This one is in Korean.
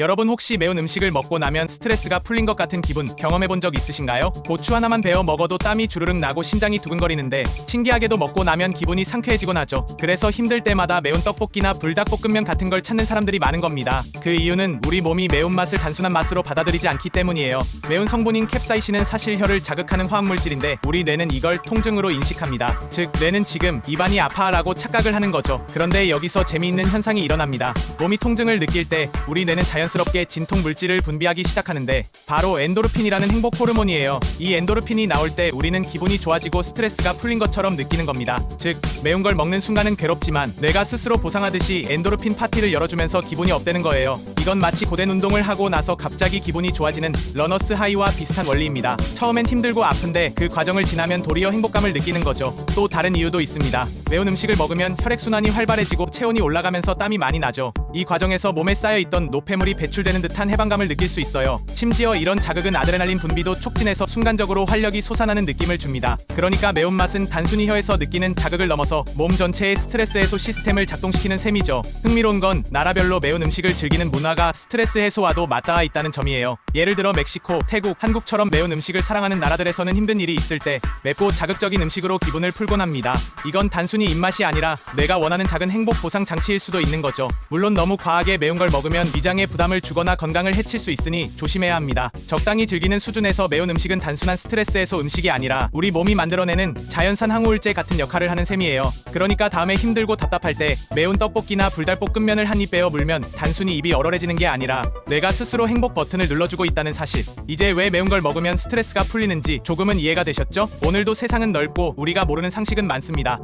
여러분 혹시 매운 음식을 먹고 나면 스트레스가 풀린 것 같은 기분 경험해 본 적 있으신가요? 고추 하나만 베어 먹어도 땀이 주르륵 나고 심장이 두근거리는데 신기하게도 먹고 나면 기분이 상쾌해지곤 하죠. 그래서 힘들 때마다 매운 떡볶이나 불닭볶음면 같은 걸 찾는 사람들이 많은 겁니다. 그 이유는 우리 몸이 매운맛을 단순한 맛으로 받아들이지 않기 때문이에요. 매운 성분인 캡사이신은 사실 혀를 자극하는 화학물질인데 우리 뇌는 이걸 통증으로 인식합니다. 즉 뇌는 지금 입안이 아파라고 착각을 하는 거죠. 그런데 여기서 재미있는 현상이 일어납니다. 몸이 통증을 느낄 때 우리 뇌는 자연 스럽게 진통 물질을 분비하기 시작하는데 바로 엔도르핀이라는 행복 호르몬이에요. 이 엔도르핀이 나올 때 우리는 기분이 좋아지고 스트레스가 풀린 것처럼 느끼는 겁니다. 즉 매운 걸 먹는 순간은 괴롭지만 뇌가 스스로 보상하듯이 엔도르핀 파티를 열어주면서 기분이 업되는 거예요. 이건 마치 고된 운동을 하고 나서 갑자기 기분이 좋아지는 러너스 하이와 비슷한 원리입니다. 처음엔 힘들고 아픈데 그 과정을 지나면 도리어 행복감을 느끼는 거죠. 또 다른 이유도 있습니다. 매운 음식을 먹으면 혈액순환이 활발해지고 체온이 올라가면서 땀이 많이 나죠. 이 과정에서 몸에 쌓여있던 노폐물이 배출되는 듯한 해방감을 느낄 수 있어요. 심지어 이런 자극은 아드레날린 분비도 촉진해서 순간적으로 활력이 솟아나는 느낌을 줍니다. 그러니까 매운맛은 단순히 혀에서 느끼는 자극을 넘어서 몸 전체의 스트레스 해소 시스템을 작동시키는 셈이죠. 흥미로운 건 나라별로 매운 음식을 즐기는 문화가 스트레스 해소와도 맞닿아 있다는 점이에요. 예를 들어 멕시코, 태국, 한국처럼 매운 음식을 사랑하는 나라들에서는 힘든 일이 있을 때 맵고 자극적인 음식으로 기분을 풀곤 합니다. 이건 단순히 입맛이 아니라 내가 원하는 작은 행복 보상 장치일 수도 있는 거죠. 물론 너무 과하게 매운 걸 먹으면 위장에 부담 을 주거나 건강을 해칠 수 있으니 조심해야 합니다. 적당히 즐기는 수준에서 매운 음식은 단순한 스트레스 해소 음식이 아니라 우리 몸이 만들어내는 자연산 항우울제 같은 역할을 하는 셈이에요. 그러니까 다음에 힘들고 답답할 때 매운 떡볶이나 불닭볶음면을 한 입 베어 물면 단순히 입이 얼얼해지는 게 아니라 내가 스스로 행복 버튼을 눌러주고 있다는 사실. 이제 왜 매운 걸 먹으면 스트레스가 풀리는지 조금은 이해가 되셨죠? 오늘도 세상은 넓고 우리가 모르는 상식은 많습니다.